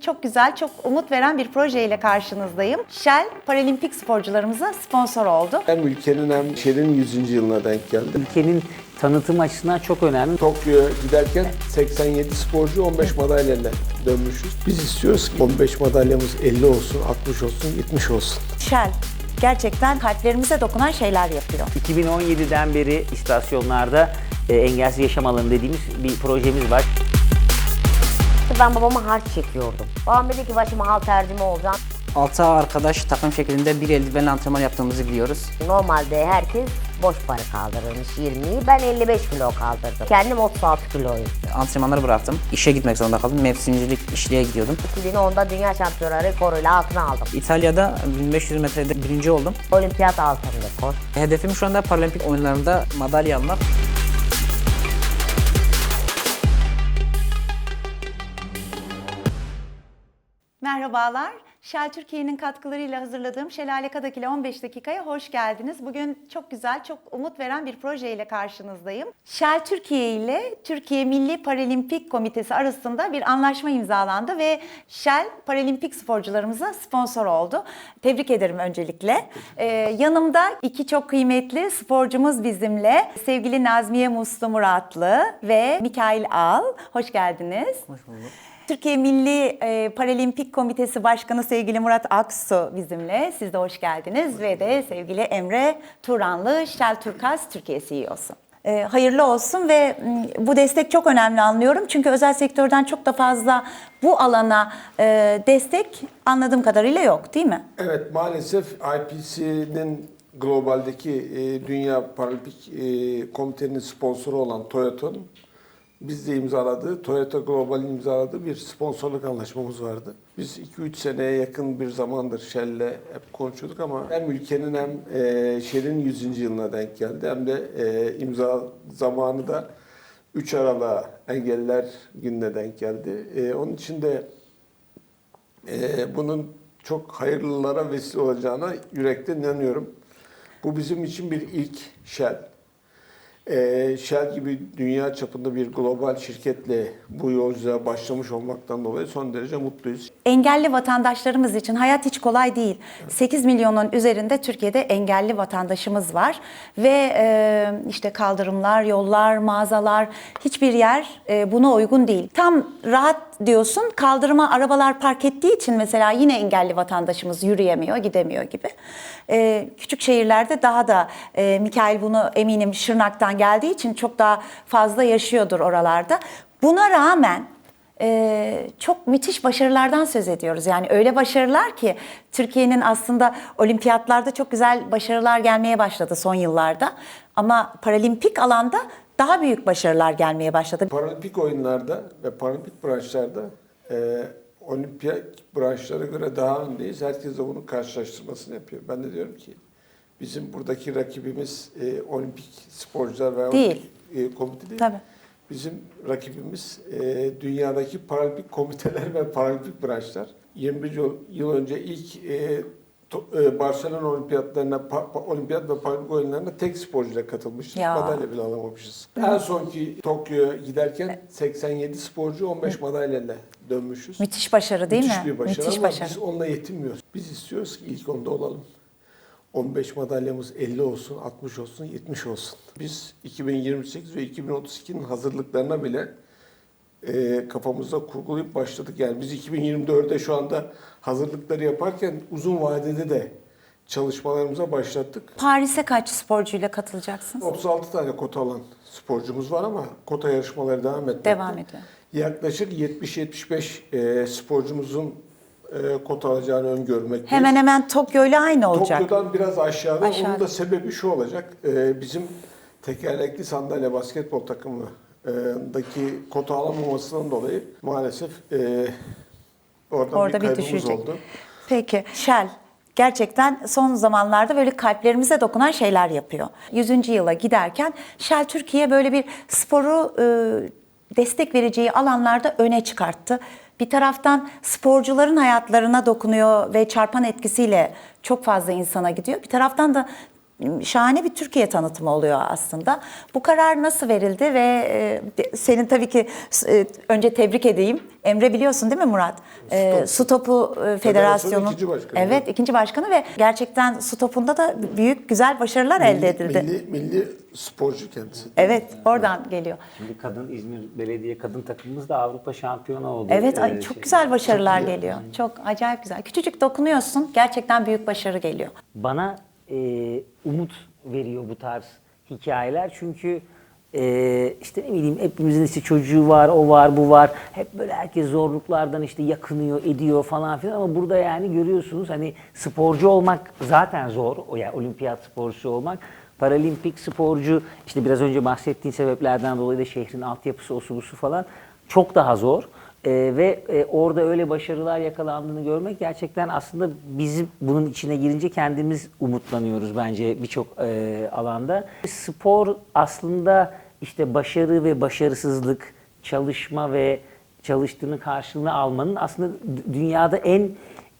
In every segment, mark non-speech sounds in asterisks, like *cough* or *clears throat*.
Çok güzel, çok umut veren bir projeyle karşınızdayım. Shell paralimpik sporcularımıza sponsor oldu. Hem ülkenin hem şehrin 100. yılına denk geldi. Ülkenin tanıtım açısından çok önemli. Tokyo'ya giderken 87 sporcu 15 madalyayla dönmüşüz. Biz istiyoruz ki 15 madalyamız 50 olsun, 60 olsun, 70 olsun. Shell gerçekten kalplerimize dokunan şeyler yapıyor. 2017'den beri istasyonlarda e, engelsiz yaşam alanı dediğimiz bir projemiz var. Ben babama harç çekiyordum. Babam dedi ki başıma halterci mi olacağım? 6 arkadaş takım şeklinde bir eldivenle antrenman yaptığımızı biliyoruz. Normalde herkes boş para kaldırırmış 20'yi. Ben 55 kilo kaldırdım. Kendim 36 kiloyum. Antrenmanları bıraktım. İşe gitmek zorunda kaldım. Mevsimcilik işliğe gidiyordum. 2010'da dünya şampiyonu rekoruyla altına aldım. İtalya'da 1500 metrede birinci oldum. Olimpiyat altın rekor. Hedefim şu anda paralimpik oyunlarında madalya almak. Merhabalar. Shell Türkiye'nin katkılarıyla hazırladığım Şelale Kadak ile 15 dakikaya hoş geldiniz. Bugün çok güzel, çok umut veren bir projeyle karşınızdayım. Shell Türkiye ile Türkiye Milli Paralimpik Komitesi arasında bir anlaşma imzalandı ve Shell paralimpik sporcularımıza sponsor oldu. Tebrik ederim öncelikle. Ee, yanımda iki çok kıymetli sporcumuz bizimle. Sevgili Nazmiye Muslu Muratlı ve Mikail Al. Hoş geldiniz. Hoş bulduk. Türkiye Milli e, Paralimpik Komitesi Başkanı sevgili Murat Aksu bizimle. Siz de hoş geldiniz ve de sevgili Emre Turanlı Shell Turkas Türkiye CEO'su. E, hayırlı olsun ve bu destek çok önemli anlıyorum. Çünkü özel sektörden çok da fazla bu alana e, destek anladığım kadarıyla yok değil mi? Evet maalesef IPC'nin globaldeki e, Dünya Paralimpik e, Komitenin sponsoru olan Toyota'nın biz de imzaladığı, Toyota Global'in imzaladığı bir sponsorluk anlaşmamız vardı. Biz 2-3 seneye yakın bir zamandır Shell'le hep konuşuyorduk ama hem ülkenin hem e, şehrin 100. yılına denk geldi hem de e, imza zamanı da 3 Aralık'a Engelliler Günü'ne denk geldi. E, onun için de e, bunun çok hayırlılara vesile olacağına yürekten inanıyorum. Bu bizim için bir ilk Shell. Ee, Shell gibi dünya çapında bir global şirketle bu yolculuğa başlamış olmaktan dolayı son derece mutluyuz. Engelli vatandaşlarımız için hayat hiç kolay değil. 8 milyonun üzerinde Türkiye'de engelli vatandaşımız var ve e, işte kaldırımlar, yollar, mağazalar hiçbir yer e, buna uygun değil. Tam rahat diyorsun kaldırıma arabalar park ettiği için mesela yine engelli vatandaşımız yürüyemiyor, gidemiyor gibi. E, küçük şehirlerde daha da e, Mikail bunu eminim Şırnak'tan geldiği için çok daha fazla yaşıyordur oralarda. Buna rağmen ee, çok müthiş başarılardan söz ediyoruz. Yani öyle başarılar ki Türkiye'nin aslında olimpiyatlarda çok güzel başarılar gelmeye başladı son yıllarda. Ama paralimpik alanda daha büyük başarılar gelmeye başladı. Paralimpik oyunlarda ve paralimpik branşlarda e, olimpiyat branşlara göre daha öndeyiz. Herkes de bunun karşılaştırmasını yapıyor. Ben de diyorum ki bizim buradaki rakibimiz e, olimpik sporcular ve Değil. olimpik e, komite değil. Tabii. Bizim rakibimiz e, dünyadaki paralimpik komiteler ve paralimpik branşlar. 21 yıl, yıl önce ilk e, to- e, Barcelona olimpiyatlarına, pa- pa- olimpiyat ve paralimpik oyunlarına tek sporcuyla katılmışız. Ya. Madalya bile alamamışız. En sonki Tokyo'ya giderken 87 sporcu 15 madalyayla dönmüşüz. Müthiş başarı değil Müthiş mi? bir başarı Müthiş ama başarı. biz onunla yetinmiyoruz. Biz istiyoruz ki ilk onda olalım. 15 madalyamız 50 olsun, 60 olsun, 70 olsun. Biz 2028 ve 2032'nin hazırlıklarına bile e, kafamızda kurgulayıp başladık. Yani biz 2024'de şu anda hazırlıkları yaparken uzun vadede de çalışmalarımıza başlattık. Paris'e kaç sporcuyla katılacaksınız? 36 tane kota alan sporcumuz var ama kota yarışmaları devam etmekte. Devam ediyor. Yaklaşık 70-75 e, sporcumuzun e, kota alacağını öngörmekteyiz. Hemen hemen Tokyo ile aynı olacak. Tokyo'dan biraz aşağıda. Aşağıda. Onun da sebebi şu olacak. Ee, bizim tekerlekli sandalye basketbol takımındaki kota alamamasından dolayı maalesef e, orada, Orada bir bir düşecek. oldu. Peki Shell gerçekten son zamanlarda böyle kalplerimize dokunan şeyler yapıyor. 100. yıla giderken Shell Türkiye böyle bir sporu e, destek vereceği alanlarda öne çıkarttı. Bir taraftan sporcuların hayatlarına dokunuyor ve çarpan etkisiyle çok fazla insana gidiyor. Bir taraftan da şahane bir Türkiye tanıtımı oluyor aslında. Bu karar nasıl verildi ve e, senin tabii ki e, önce tebrik edeyim. Emre biliyorsun değil mi Murat? E, Su Topu e, Federasyonu. ikinci başkanı. Evet, ikinci başkanı ve gerçekten su topunda da büyük güzel başarılar elde edildi. Milli, milli sporcu kendisi. Evet, oradan geliyor. Şimdi kadın İzmir Belediye kadın takımımız da Avrupa şampiyonu oldu. Evet, ay, Ee, çok şey- güzel başarılar geliyor. Çok acayip güzel. Küçücük dokunuyorsun, gerçekten büyük başarı geliyor. bana e, umut veriyor bu tarz hikayeler. Çünkü e, işte ne bileyim hepimizin işte çocuğu var, o var, bu var. Hep böyle herkes zorluklardan işte yakınıyor, ediyor falan filan ama burada yani görüyorsunuz hani sporcu olmak zaten zor. O yani olimpiyat sporcusu olmak. Paralimpik sporcu işte biraz önce bahsettiğin sebeplerden dolayı da şehrin altyapısı, osu busu falan çok daha zor. Ee, ve e, orada öyle başarılar yakalandığını görmek gerçekten aslında bizim bunun içine girince kendimiz umutlanıyoruz bence birçok e, alanda. Spor aslında işte başarı ve başarısızlık, çalışma ve çalıştığının karşılığını almanın aslında dünyada en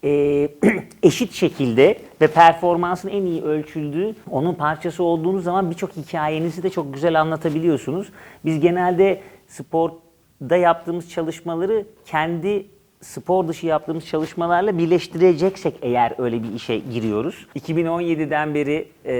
e, *clears throat* eşit şekilde ve performansın en iyi ölçüldüğü onun parçası olduğunuz zaman birçok hikayenizi de çok güzel anlatabiliyorsunuz. Biz genelde sporda yaptığımız çalışmaları kendi spor dışı yaptığımız çalışmalarla birleştireceksek eğer öyle bir işe giriyoruz. 2017'den beri e,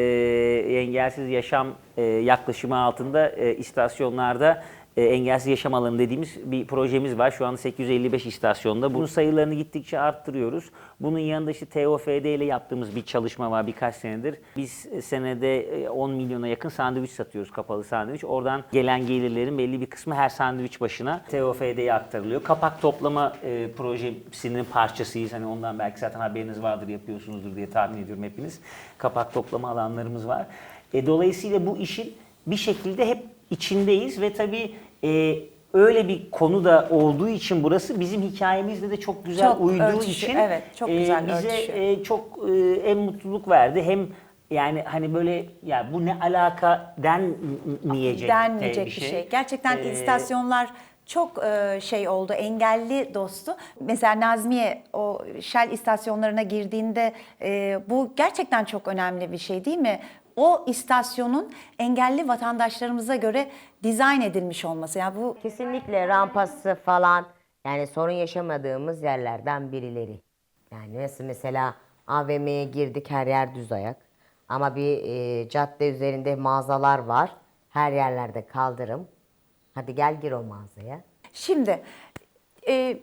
engelsiz yaşam e, yaklaşımı altında e, istasyonlarda e, engelsiz yaşam alanı dediğimiz bir projemiz var. Şu anda 855 istasyonda. Bunun sayılarını gittikçe arttırıyoruz. Bunun yanında işte TOFD ile yaptığımız bir çalışma var birkaç senedir. Biz e, senede e, 10 milyona yakın sandviç satıyoruz, kapalı sandviç. Oradan gelen gelirlerin belli bir kısmı her sandviç başına TOFD'ye aktarılıyor. Kapak toplama e, projesinin parçasıyız. Hani ondan belki zaten haberiniz vardır, yapıyorsunuzdur diye tahmin ediyorum hepiniz. Kapak toplama alanlarımız var. E, dolayısıyla bu işin bir şekilde hep içindeyiz ve tabii e, öyle bir konu da olduğu için burası bizim hikayemizle de çok güzel Çok uyduğu örtüşü- için evet, çok güzel bize örtüşüyor. e, çok e, hem mutluluk verdi hem yani hani böyle ya bu ne alaka denmeyecek denmeyecek bir bir şey. Gerçekten Ee, istasyonlar çok e, şey oldu, engelli dostu. Mesela Nazmiye o Shell istasyonlarına girdiğinde e, bu gerçekten çok önemli bir şey değil mi? O istasyonun engelli vatandaşlarımıza göre dizayn edilmiş olması. Yani bu Kesinlikle rampası falan yani sorun yaşamadığımız yerlerden birileri. Yani nasıl mesela AVM'ye girdik her yer düz ayak. Ama bir e, cadde üzerinde mağazalar var. Her yerlerde kaldırım. Hadi gel gir o mağazaya. Şimdi e,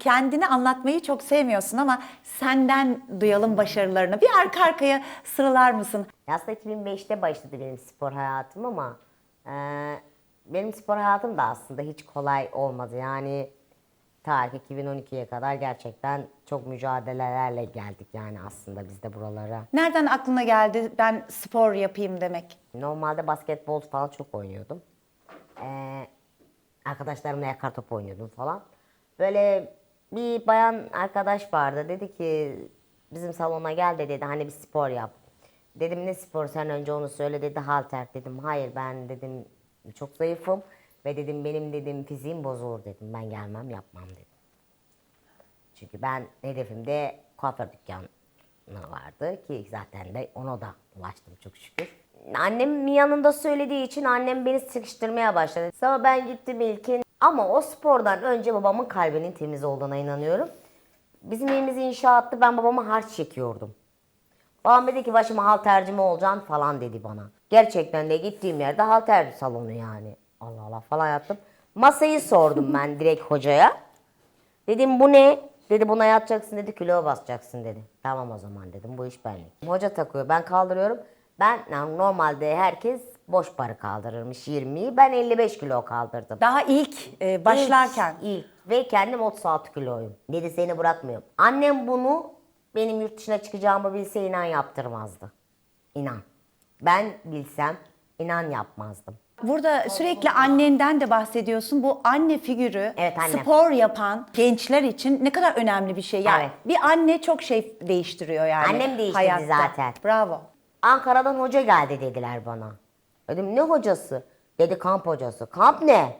kendini anlatmayı çok sevmiyorsun ama senden duyalım başarılarını. Bir arka arkaya sıralar mısın? Aslında 2005'te başladı benim spor hayatım ama e, benim spor hayatım da aslında hiç kolay olmadı. Yani tarih 2012'ye kadar gerçekten çok mücadelelerle geldik yani aslında biz de buralara. Nereden aklına geldi ben spor yapayım demek? Normalde basketbol falan çok oynuyordum. Ee, arkadaşlarımla yakar top oynuyordum falan. Böyle bir bayan arkadaş vardı. Dedi ki bizim salona gel de dedi hani bir spor yap. Dedim ne spor sen önce onu söyle dedi halter dedim. Hayır ben dedim çok zayıfım ve dedim benim dedim fiziğim bozulur dedim. Ben gelmem yapmam dedim. Çünkü ben hedefimde kuaför dükkanı vardı ki zaten de ona da ulaştım çok şükür. Annemin yanında söylediği için annem beni sıkıştırmaya başladı. Sonra ben gittim ilkin ama o spordan önce babamın kalbinin temiz olduğuna inanıyorum. Bizim evimiz inşaattı ben babama harç çekiyordum. Babam dedi ki başıma halterci mi olacaksın falan dedi bana. Gerçekten de gittiğim yerde halter salonu yani. Allah Allah falan yaptım. Masayı sordum ben *laughs* direkt hocaya. Dedim bu ne? Dedi buna yatacaksın dedi kilo basacaksın dedi. Tamam o zaman dedim bu iş benlik. Hoca takıyor ben kaldırıyorum. Ben yani normalde herkes boş barı kaldırırmış 20'yi. Ben 55 kilo kaldırdım. Daha ilk e, başlarken. İlk, ilk. Ve kendim 36 kiloyum. Dedi seni bırakmıyorum. Annem bunu benim yurt dışına çıkacağımı bilse inan yaptırmazdı. İnan. Ben bilsem inan yapmazdım. Burada sürekli annenden de bahsediyorsun. Bu anne figürü Evet, annem. spor yapan gençler için ne kadar önemli bir şey. Yani Evet. bir anne çok şey değiştiriyor yani Annem değiştirdi hayatta. zaten. Bravo. Ankara'dan hoca geldi dediler bana. Dedim ne hocası? Dedi kamp hocası. Kamp ne?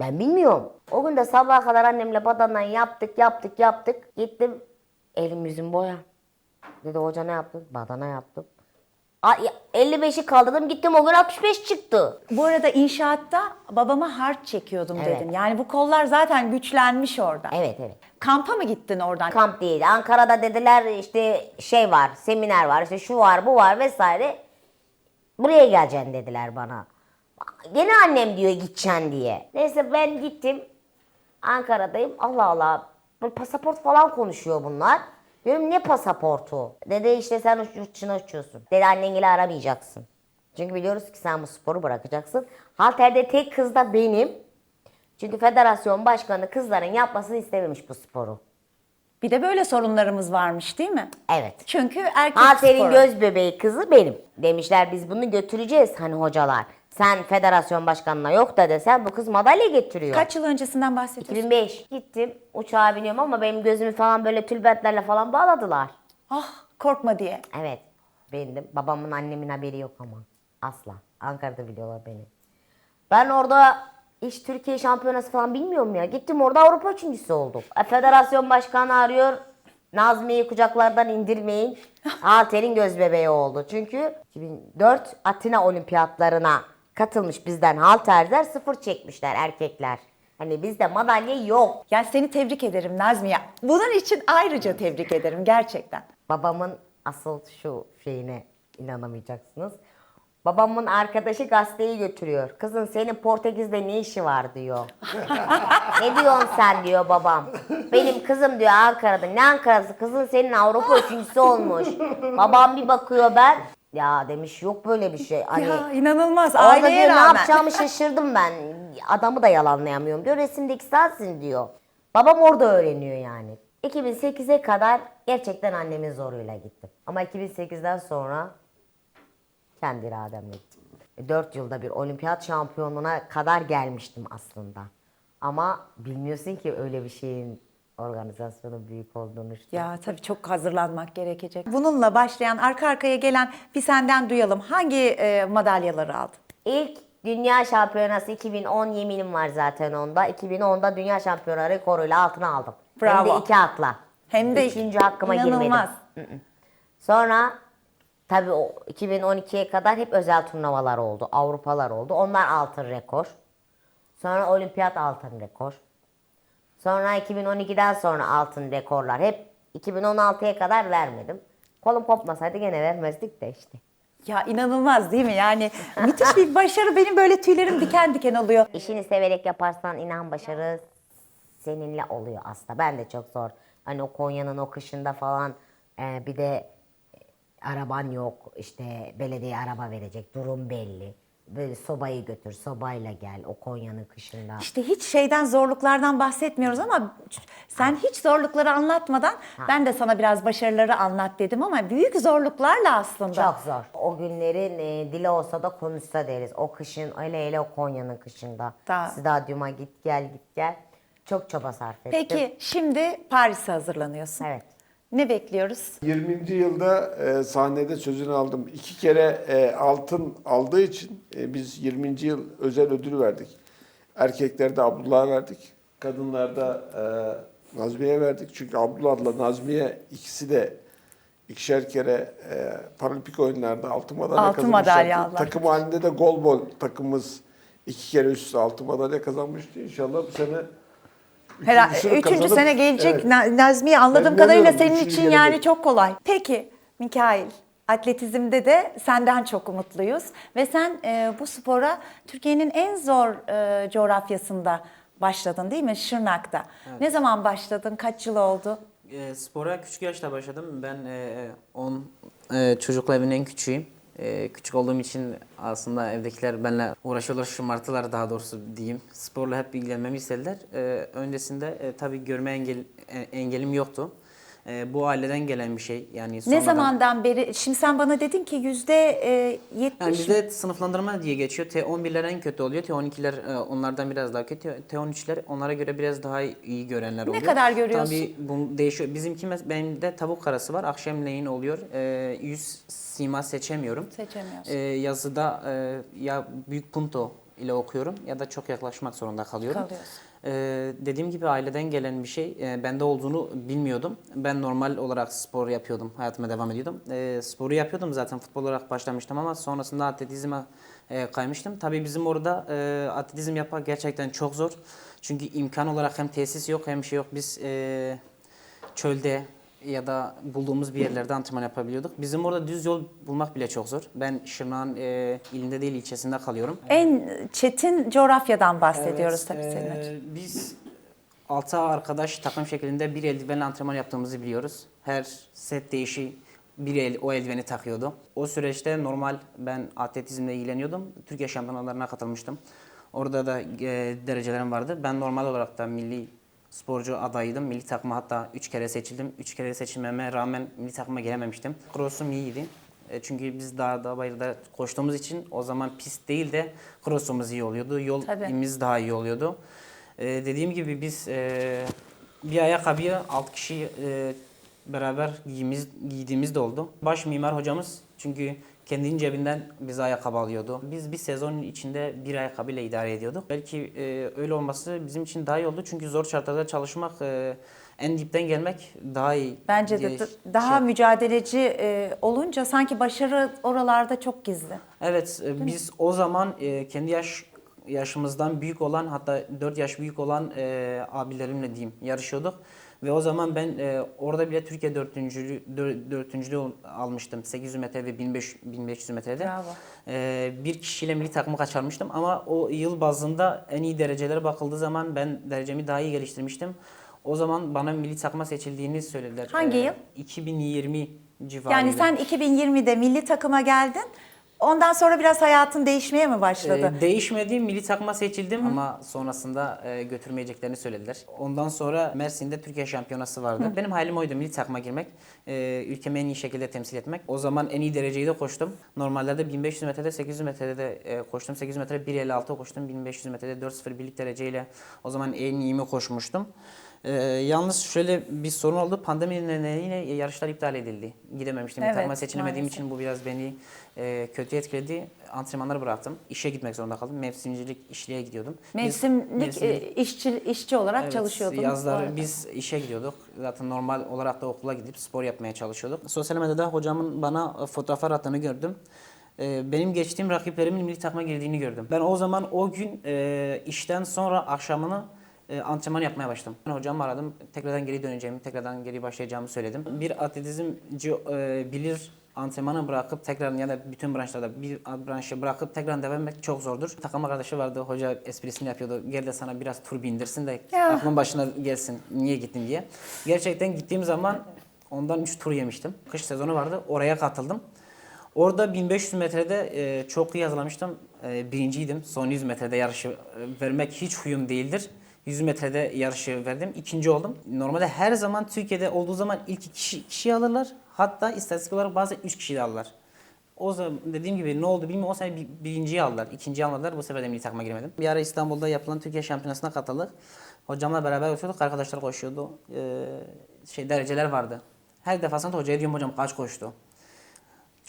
Ben bilmiyorum. O gün de sabaha kadar annemle badana yaptık yaptık yaptık. Gittim elim yüzüm boya. Dedi hoca ne yaptın? Badana yaptım. A- 55'i kaldırdım gittim o gün 65 çıktı. Bu arada inşaatta babama harç çekiyordum Evet. dedin. Yani bu kollar zaten güçlenmiş orada. Evet evet. Kampa mı gittin oradan? Kamp değil. Ankara'da dediler işte şey var, seminer var, işte şu var, bu var vesaire. Buraya geleceksin dediler bana. Gene annem diyor gideceksin diye. Neyse ben gittim. Ankara'dayım. Allah Allah. Böyle pasaport falan konuşuyor bunlar. Diyorum ne pasaportu? Dedi işte sen yurt dışına uçuyorsun. Dedi annengiyle aramayacaksın. Çünkü biliyoruz ki sen bu sporu bırakacaksın. Halter'de tek kız da benim. Çünkü federasyon başkanı kızların yapmasını istememiş bu sporu. Bir de böyle sorunlarımız varmış değil mi? Evet. Çünkü erkek Halter'in sporu. göz bebeği kızı benim. Demişler biz bunu götüreceğiz hani hocalar. Sen federasyon başkanına yok da desen bu kız madalya getiriyor. Kaç yıl öncesinden bahsediyorsun? 2005 gittim uçağa biniyorum ama benim gözümü falan böyle tülbentlerle falan bağladılar. Ah korkma diye. Evet bindim. Babamın annemin haberi yok ama. Asla. Ankara'da biliyorlar beni. Ben orada hiç Türkiye şampiyonası falan bilmiyorum ya. Gittim orada Avrupa üçüncüsü olduk. E, Federasyon başkanı arıyor. Nazmiye'yi kucaklardan indirmeyin. *laughs* Halter'in göz bebeği oldu. Çünkü 2004 Atina olimpiyatlarına katılmış bizden halterler sıfır çekmişler erkekler. Hani bizde madalya yok. Yani seni tebrik ederim Nazmiye. Bunun için ayrıca tebrik ederim gerçekten. Babamın asıl şu şeyine inanamayacaksınız. Babamın arkadaşı gazeteyi götürüyor. Kızın senin Portekiz'de ne işi var diyor. *laughs* ne diyorsun sen diyor babam. Benim kızım diyor Ankara'da. Ne Ankara'sı? Kızın senin Avrupa üçüncüsü olmuş. babam bir bakıyor ben. Ya demiş yok böyle bir şey. Hani ya inanılmaz Orada aileye diyor, ne rağmen. yapacağımı şaşırdım ben. Adamı da yalanlayamıyorum diyor. Resimdeki sensin diyor. Babam orada öğreniyor yani. 2008'e kadar gerçekten annemin zoruyla gittim. Ama 2008'den sonra kendi irademle gittim. 4 yılda bir olimpiyat şampiyonluğuna kadar gelmiştim aslında. Ama bilmiyorsun ki öyle bir şeyin organizasyonu büyük olduğunu işte. Ya tabii çok hazırlanmak gerekecek. Bununla başlayan arka arkaya gelen bir senden duyalım. Hangi e, madalyaları aldın? İlk Dünya Şampiyonası 2010 yeminim var zaten onda. 2010'da Dünya Şampiyonu rekoruyla altına aldım. Hem Bravo. de iki atla. Hem de Üçüncü hakkıma inanılmaz. girmedim. Sonra tabii o 2012'ye kadar hep özel turnuvalar oldu. Avrupalar oldu. Onlar altın rekor. Sonra olimpiyat altın rekor. Sonra 2012'den sonra altın rekorlar. Hep 2016'ya kadar vermedim. Kolum kopmasaydı gene vermezdik de işte. Ya inanılmaz değil mi? Yani müthiş bir başarı. Benim böyle tüylerim diken diken oluyor. İşini severek yaparsan inan başarı seninle oluyor aslında. Ben de çok zor. Hani o Konya'nın o kışında falan e, bir de araban yok. işte belediye araba verecek. Durum belli. Böyle sobayı götür, sobayla gel o Konya'nın kışında. İşte hiç şeyden zorluklardan bahsetmiyoruz ama sen hiç zorlukları anlatmadan ben de sana biraz başarıları anlat dedim ama büyük zorluklarla aslında. Çok zor. O günlerin e, dili olsa da konuşsa deriz. O kışın, hele hele o Konya'nın kışında. Daha- Stadyuma git gel git gel. Çok çaba sarf ettim. Peki şimdi Paris'e hazırlanıyorsun. Evet. Ne bekliyoruz? 20. yılda e, sahnede sözünü aldım. İki kere e, altın aldığı için e, biz 20. yıl özel ödül verdik. Erkeklerde Abdullah'a verdik. Kadınlarda e, Nazmiye'ye verdik. Çünkü Abdullah'la Nazmiye ikisi de ikişer kere e, paralimpik oyunlarda altın madalya Altın madalya aldılar. Takım halinde de golbol takımımız iki kere üst altın madalya kazanmıştı. İnşallah bu sene Herhalde üçüncü kazanıp- sene gelecek Evet. Na- Nazmiye anladığım Ben kadarıyla senin için yani gelecek. çok kolay. Peki Mikail atletizmde de senden çok umutluyuz ve sen e, bu spora Türkiye'nin en zor e, coğrafyasında başladın değil mi? Şırnak'ta. Ne zaman başladın? Kaç yıl oldu? E, spora küçük yaşta başladım. Ben 10 çocukla evin en küçüğüyüm. E, küçük olduğum için aslında evdekiler benimle uğraşıyorlar, şımartılar daha doğrusu diyeyim. Sporla hep ilgilenmemi istediler. E, öncesinde e, tabii görme engel, e, engelim yoktu. E, bu aileden gelen bir şey. Yani Ne sonradan- zamandan beri? Şimdi sen bana dedin ki yüzde e, yetmiş. Yani bizde sınıflandırma diye geçiyor. T11'ler en kötü oluyor. T12'ler e, onlardan biraz daha kötü. T13'ler onlara göre biraz daha iyi görenler oluyor. kadar görüyorsun? Tabii bu değişiyor. Bizimki benim de tavuk karası var. Akşamleyin oluyor. E, yüz sima seçemiyorum. Seçemiyorsun. E, yazıda e, ya büyük punto ile okuyorum ya da çok yaklaşmak zorunda kalıyorum. Kalıyorsun. Ee, dediğim gibi aileden gelen bir şey. Ee, bende olduğunu bilmiyordum. Ben normal olarak spor yapıyordum. Hayatıma devam ediyordum. Ee, sporu yapıyordum zaten futbol olarak başlamıştım ama sonrasında atletizme e, kaymıştım. Tabii bizim orada e, atletizm yapmak gerçekten çok zor. Çünkü imkan olarak hem tesis yok hem şey yok. Biz e, çölde ya da bulduğumuz bir yerlerde antrenman yapabiliyorduk. Bizim orada düz yol bulmak bile çok zor. Ben Şırnak'ın e, ilinde değil ilçesinde kalıyorum. En çetin coğrafyadan bahsediyoruz tabii Evet, senin için. Biz 6 arkadaş takım şeklinde bir eldivenle antrenman yaptığımızı biliyoruz. Her set değişi bir el, o eldiveni takıyordu. O süreçte normal ben atletizmle ilgileniyordum. Türkiye şampiyonalarına katılmıştım. Orada da eee, derecelerim vardı. Ben normal olarak da milli sporcu adayıydım. Milli takıma hatta 3 kere seçildim. 3 kere seçilmeme rağmen milli takıma gelememiştim. Cross'um iyiydi. E, Çünkü biz dağda bayırda koştuğumuz için o zaman pist değil de cross'umuz iyi oluyordu. Yol Tabii. imiz daha iyi oluyordu. E, dediğim gibi biz e, bir ayakkabıyı 6 kişi e, beraber giyimiz, giydiğimiz de oldu. Baş mimar hocamız çünkü kendinin cebinden bize ayakkabı alıyordu. Biz bir sezonun içinde bir ayakkabıyla idare ediyorduk. Belki e, öyle olması bizim için daha iyi oldu. Çünkü zor şartlarda çalışmak, e, en dipten gelmek daha iyi. Bence diye de d- şey- daha mücadeleci e, olunca sanki başarı oralarda çok gizli. Evet, e, biz o zaman e, kendi yaş yaşımızdan büyük olan hatta 4 yaş büyük olan e, abilerimle diyeyim yarışıyorduk. Ve o zaman ben e, orada bile Türkiye dörtüncülüğü, dör- dörtüncülüğü ol- almıştım. 800 metre ve 1500, 1500 metrede. Bravo. E, bir kişiyle milli takımı kaçırmıştım ama o yıl bazında en iyi derecelere bakıldığı zaman ben derecemi daha iyi geliştirmiştim. O zaman bana milli takıma seçildiğini söylediler. Hangi E, yıl? 2020 civarıydı. Yani sen 2020'de milli takıma geldin. Ondan sonra biraz hayatın değişmeye mi başladı? Ee, değişmedi, milli takıma seçildim ama sonrasında e, götürmeyeceklerini söylediler. Ondan sonra Mersin'de Türkiye şampiyonası vardı. Benim hayalim oydu milli takıma girmek, e, ülkemi en iyi şekilde temsil etmek. O zaman en iyi dereceyi de koştum. Normallerde 1500 metrede, 800 metrede de e, koştum. 800 metre 1.56 koştum, 1500 metrede 4.0 birlik dereceyle o zaman en iyimi koşmuştum. Ee, yalnız şöyle bir sorun oldu. Pandemi nedeniyle yarışlar iptal edildi. Gidememiştim. Evet, takıma seçilemediğim maalesef. için bu biraz beni e, kötü etkiledi. Antrenmanları bıraktım. İşe gitmek zorunda kaldım. Mevsimcilik işliğe gidiyordum. Biz- Mevsimlik mevsimlik- e, işçi işçi olarak Evet, çalışıyordun. bu Yazları biz işe gidiyorduk. Zaten normal olarak da okula gidip spor yapmaya çalışıyorduk. Sosyal medyada hocamın bana e, fotoğraflar attığını gördüm. E, Benim geçtiğim rakiplerimin milli takıma girdiğini gördüm. Ben o zaman o gün e, işten sonra akşamını e, antrenman yapmaya başladım. Ben hocamı aradım. Tekrardan geri döneceğimi, tekrardan geri başlayacağımı söyledim. Bir atletizmci e, bilir antrenmanı bırakıp tekrar ya da bütün branşlarda bir branşı bırakıp tekrar devam etmek çok zordur. Takım arkadaşı vardı. Hoca esprisini yapıyordu. Gel de sana biraz tur bindirsin de Ya. aklın başına gelsin. Niye gittin diye. Gerçekten gittiğim zaman ondan 3 tur yemiştim. Kış sezonu vardı. Oraya katıldım. Orada 1500 metrede e, çok iyi hazırlamıştım. E, birinciydim. Son 100 metrede yarışı e, vermek hiç huyum değildir. 100 metrede yarışı verdim. ikinci oldum. Normalde her zaman Türkiye'de olduğu zaman ilk iki kişi, kişiyi alırlar. Hatta istatistik olarak bazen 3 kişiyi de alırlar. O zaman dediğim gibi ne oldu bilmiyorum. O sene bir, birinciyi aldılar. ikinciyi almadılar. Bu sefer de milli takıma girmedim. Bir ara İstanbul'da yapılan Türkiye şampiyonasına katıldık. Hocamla beraber koşuyorduk. Arkadaşlar koşuyordu. Ee, şey dereceler vardı. Her defasında hocaya diyorum hocam kaç koştu?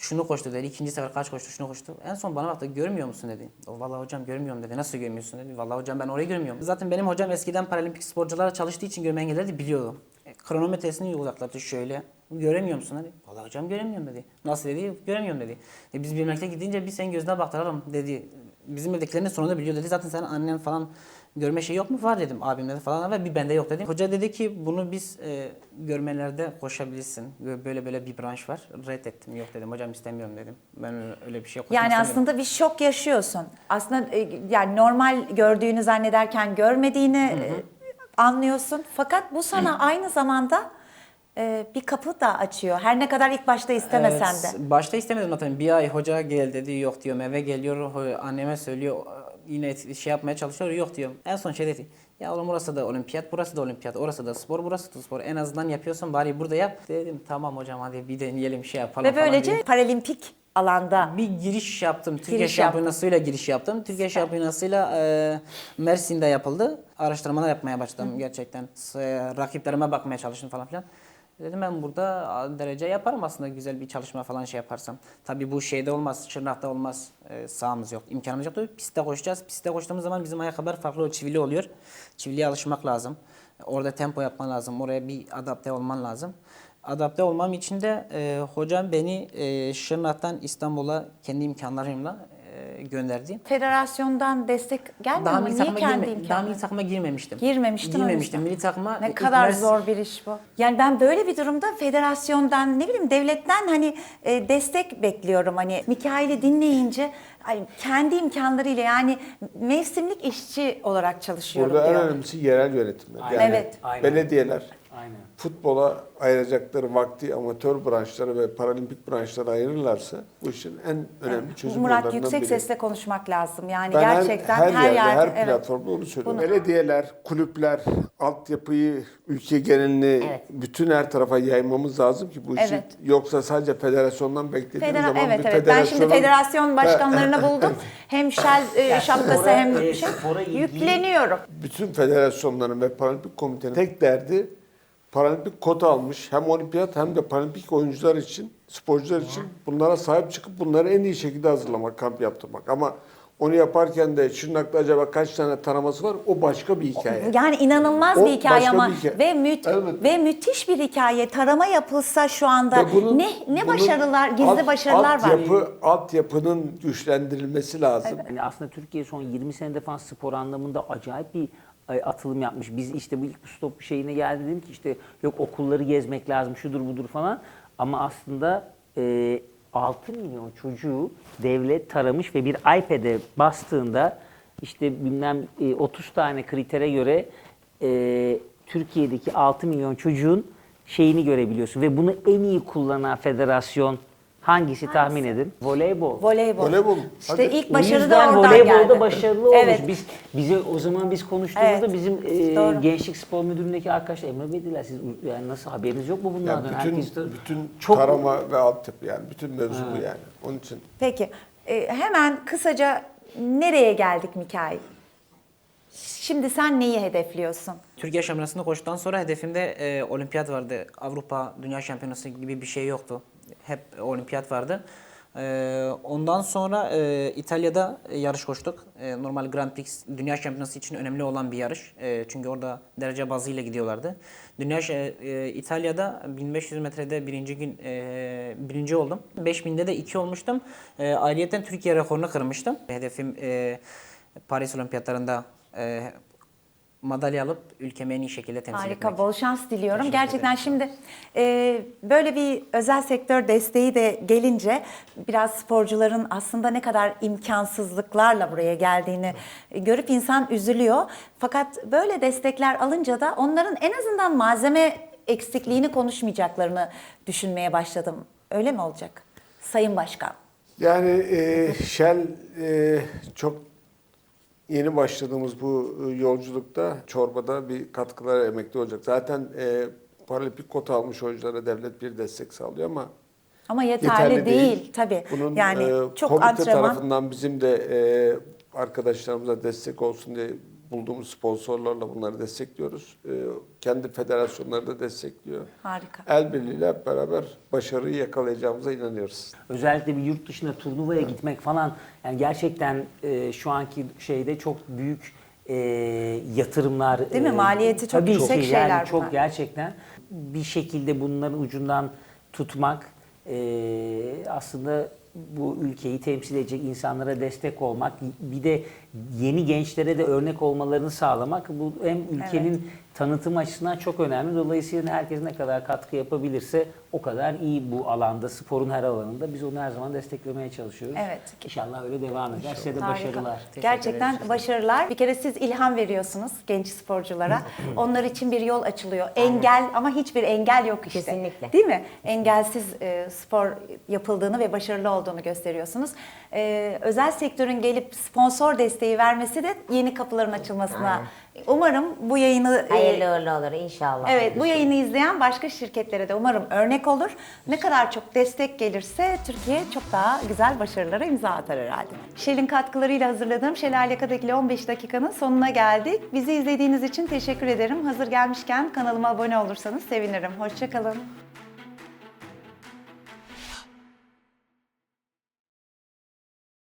Şunu koştu dedi. ikinci sefer kaç koştu? Şunu koştu. En son bana baktı. Görmüyor musun dedi. O, Vallahi hocam görmüyorum dedi. Nasıl görmüyorsun dedi. Vallahi hocam ben orayı görmüyorum. Zaten benim hocam eskiden paralimpik sporcularla çalıştığı için görme engelleri biliyordu. E, kronometresini uzaklattı şöyle. Göremiyor musun dedi. Vallahi hocam göremiyorum dedi. Nasıl dedi? Göremiyorum dedi. E, biz birlikte gidince bir senin gözüne baktıralım dedi. Bizim evdekilerin sonunda biliyor dedi. Zaten senin annen falan görme şey yok mu? Var dedim abimde de falan ve bir bende yok dedim. Hoca dedi ki bunu biz e, görmelerde koşabilirsin. Böyle- Böyle bir branş var. Reddettim. Yok dedim. Hocam istemiyorum dedim. Ben öyle bir şey koşmak Yani aslında bir şok yaşıyorsun. Aslında e, yani normal gördüğünü zannederken görmediğini e, anlıyorsun. Fakat bu sana aynı zamanda e, bir kapı da açıyor. Her ne kadar ilk başta istemesen Evet, de. Başta istemedim zaten. Bir ay hoca gel dedi. Yok diyorum. Eve geliyor. Anneme söylüyor. Yine şey yapmaya çalışıyor. Yok diyorum. En son şey dedi. Ya oğlum burası da olimpiyat, burası da olimpiyat, orası da spor, burası da spor. En azından yapıyorsan bari burada yap. Dedim tamam hocam hadi bir deneyelim şey yapalım Ve falan böylece diye. paralimpik alanda Bir giriş yaptım. Türkiye Giriş şampiyonasıyla giriş yaptım. Türkiye şampiyonasıyla e, Mersin'de yapıldı. Araştırmalar yapmaya başladım gerçekten. S- e, rakiplerime bakmaya çalıştım falan filan. Dedim ben burada derece yaparım aslında güzel bir çalışma falan şey yaparsam. Tabii bu şeyde olmaz, Şırnak'ta olmaz. Ee, sahamız yok, imkanımız yok. Tabii pistte koşacağız. Pistte koştuğumuz zaman bizim ayakkabılar farklı o çivili oluyor. Çiviliye alışmak lazım. Orada tempo yapman lazım. Oraya bir adapte olman lazım. Adapte olmam için de e, hocam beni e, Şırnak'tan İstanbul'a kendi imkanlarımla e, gönderdi. Federasyondan destek gelmiyor Daha mu? milli Niye kendi girme, daha milli takıma girmemiştim. Girmemiştin Girmemiştim. Milli takıma Ne kadar üniversite- zor bir iş bu. Yani ben böyle bir durumda federasyondan ne bileyim devletten hani e, destek bekliyorum. Hani Mikail'i dinleyince ay, kendi imkanlarıyla yani mevsimlik işçi olarak çalışıyorum Burada en diyor. önemlisi yerel yönetimler. Aynen. Yani Evet. Aynen. belediyeler Aynen. futbola ayıracakları vakti amatör branşlara ve paralimpik branşlara ayırırlarsa bu işin en önemli çözüm Murat yüksek biri. sesle konuşmak lazım. Yani Ben her- gerçekten her, her, yerde, yerde her evet. platformda onu söylüyorum. Bunu- Belediyeler, kulüpler, altyapıyı ülke genelini Evet. bütün her tarafa yaymamız lazım ki bu işi Evet. yoksa sadece federasyondan beklediğimiz Federa- zaman evet bir evet ben şimdi federasyonun- federasyon başkanlarını buldum. Hem Shell e, Yani şapkası spora, hem şey yükleniyorum. bütün federasyonların ve paralimpik komitenin tek derdi paralimpik kota almış hem olimpiyat hem de paralimpik oyuncular için, sporcular için bunlara sahip çıkıp bunları en iyi şekilde hazırlamak, kamp yaptırmak. Ama onu yaparken de Şırnak'ta acaba kaç tane taraması var? O başka bir hikaye. Yani inanılmaz O bir hikaye başka ama bir hikaye. ve müt Evet. ve müthiş bir hikaye. Tarama yapılsa şu anda Ve bunun- ne ne bunun başarılar, gizli alt- başarılar var. altyapı, Altyapının güçlendirilmesi lazım. Yani aslında Türkiye son 20 senede falan spor anlamında acayip bir atılım yapmış. Biz işte bu ilk bu stop şeyine geldi dedim ki işte yok okulları gezmek lazım şudur budur falan. Ama aslında e, 6 milyon çocuğu devlet taramış ve bir iPad'e bastığında işte bilmem e, 30 tane kritere göre e, Türkiye'deki 6 milyon çocuğun şeyini görebiliyorsun. Ve bunu en iyi kullanan federasyon hangisi tahmin edin? Voleybol. Voleybol. Voleybol. İşte Hadi. ilk başarı yüzden da oradan voleybolda geldi. başarılı olmuş. Evet. Biz bize o zaman biz konuştuğumuzda Evet, bizim e, doğru. gençlik spor müdüründeki arkadaşlar Emre Bey dediler siz yani nasıl haberiniz yok mu bunlardan? Yani bütün, Herkes de- bütün çok tarama ve altyapı yani bütün mevzu bu yani. Onun için Peki e, hemen kısaca nereye geldik Mikail? Şimdi sen neyi hedefliyorsun? Türkiye Şampiyonası'nda koştuktan sonra hedefimde e, olimpiyat vardı. Avrupa Dünya Şampiyonası gibi bir şey yoktu. Hep olimpiyat vardı. E, ondan sonra e, İtalya'da yarış koştuk. E, normal Grand Prix Dünya Şampiyonası için önemli olan bir yarış. E, çünkü orada derece bazıyla gidiyorlardı. Dünya e, İtalya'da 1500 metrede birinci gün e, birinci oldum. 5000'de de iki olmuştum. E, ayrıyeten Türkiye rekorunu kırmıştım. Hedefim e, Paris Olimpiyatlarında e, madalya alıp ülkemi en iyi şekilde temsil Harika, etmek. bol şans diliyorum. Teşekkür Gerçekten ederim. şimdi e, böyle bir özel sektör desteği de gelince biraz sporcuların aslında ne kadar imkansızlıklarla buraya geldiğini görüp insan üzülüyor. Fakat böyle destekler alınca da onların en azından malzeme eksikliğini konuşmayacaklarını düşünmeye başladım. Öyle mi olacak? Sayın Başkan. Yani e, Shell e, çok yeni başladığımız bu e, yolculukta çorbada bir katkılara emekli olacak. Zaten e, paralimpik kota almış oyunculara devlet bir destek sağlıyor ama Ama yeterli, değil, tabii. Bunun yani e, çok komite antrenman. tarafından bizim de e, arkadaşlarımıza destek olsun diye bulduğumuz sponsorlarla bunları destekliyoruz. E, kendi federasyonları da destekliyor. Harika. El birliğiyle hep beraber başarıyı yakalayacağımıza inanıyoruz. özellikle bir yurt dışına turnuvaya gitmek falan yani gerçekten e, şu anki şeyde çok büyük e, yatırımlar. Değil mi? e, Maliyeti çok tabii yüksek ki, şeyler Yani çok bunlar. gerçekten bir şekilde bunların ucundan tutmak e, aslında bu ülkeyi temsil edecek insanlara destek olmak bir de yeni gençlere de örnek olmalarını sağlamak bu hem ülkenin tanıtım açısından çok önemli. Dolayısıyla herkes ne kadar katkı yapabilirse o kadar iyi bu alanda, sporun her alanında. Biz onu her zaman desteklemeye çalışıyoruz. Evet. İnşallah öyle devam eder. Size de Harika. başarılar. Gerçekten başarılar. Bir kere siz ilham veriyorsunuz genç sporculara. *laughs* Onlar için bir yol açılıyor. Engel ama hiçbir engel yok işte. Kesinlikle. Değil mi? Engelsiz e, spor yapıldığını ve başarılı olduğunu gösteriyorsunuz. E, özel sektörün gelip sponsor desteği vermesi de yeni kapıların açılmasına Umarım bu yayını e, Hayırlı uğurlu olur inşallah. Evet, bu yayını izleyen başka şirketlere de umarım örnek olur. Ne kadar çok destek gelirse Türkiye çok daha güzel başarılara imza atar herhalde. Shell'in katkılarıyla hazırladığım Şelale Kadakile 15 dakikanın sonuna geldik. Bizi izlediğiniz için teşekkür ederim. Hazır gelmişken kanalıma abone olursanız sevinirim. Hoşçakalın.